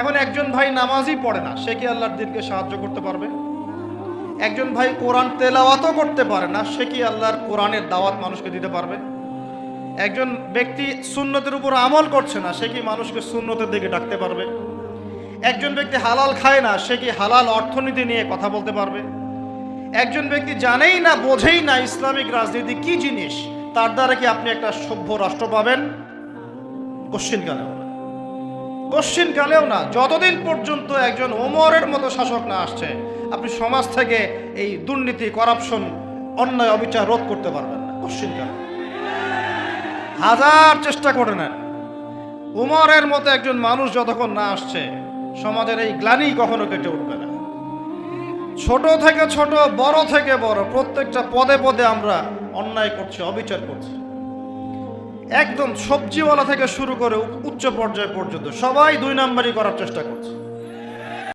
এখন একজন ভাই নামাজই পড়ে না, সে কি আল্লাহর দিনকে সাহায্য করতে পারবে? একজন ভাই কোরআন তেলাওয়াতও করতে পারে না, সে কি আল্লাহর কোরআনের দাওয়াত মানুষকে দিতে পারবে? একজন ব্যক্তি সুন্নতের উপর আমল করছে না, সে কি মানুষকে সুন্নতের দিকে ডাকতে পারবে? একজন ব্যক্তি হালাল খায় না, সে কি হালাল অর্থনীতি নিয়ে কথা বলতে পারবে? একজন ব্যক্তি জানেই না, বোঝেই না ইসলামিক রাজনীতি কি জিনিস, তার দ্বারা কি আপনি একটা সভ্য রাষ্ট্র পাবেন? কোশ্চিন কালেও না কোশ্চিন কালেও না, যতদিন পর্যন্ত একজন ওমরের মতো শাসক না আসছে, আপনি সমাজ থেকে এই দুর্নীতি করাপশন অন্যায়, অবিচার রোধ করতে পারবেন না, কোশ্চিন কালে। হাজার চেষ্টা করে নেন। উমরের মতো একজন মানুষ যতক্ষণ না আসছে, সমাজের এই গ্লানি কখনো কেটে উঠবে না। ছোট থেকে ছোট, বড় থেকে বড়, প্রত্যেকটা পদে পদে আমরা অন্যায় করছি, অবিচার করছি। একদম সবজিওয়ালা থেকে শুরু করে উচ্চ পর্যায় পর্যন্ত সবাই দুই নাম্বারই করার চেষ্টা করছে।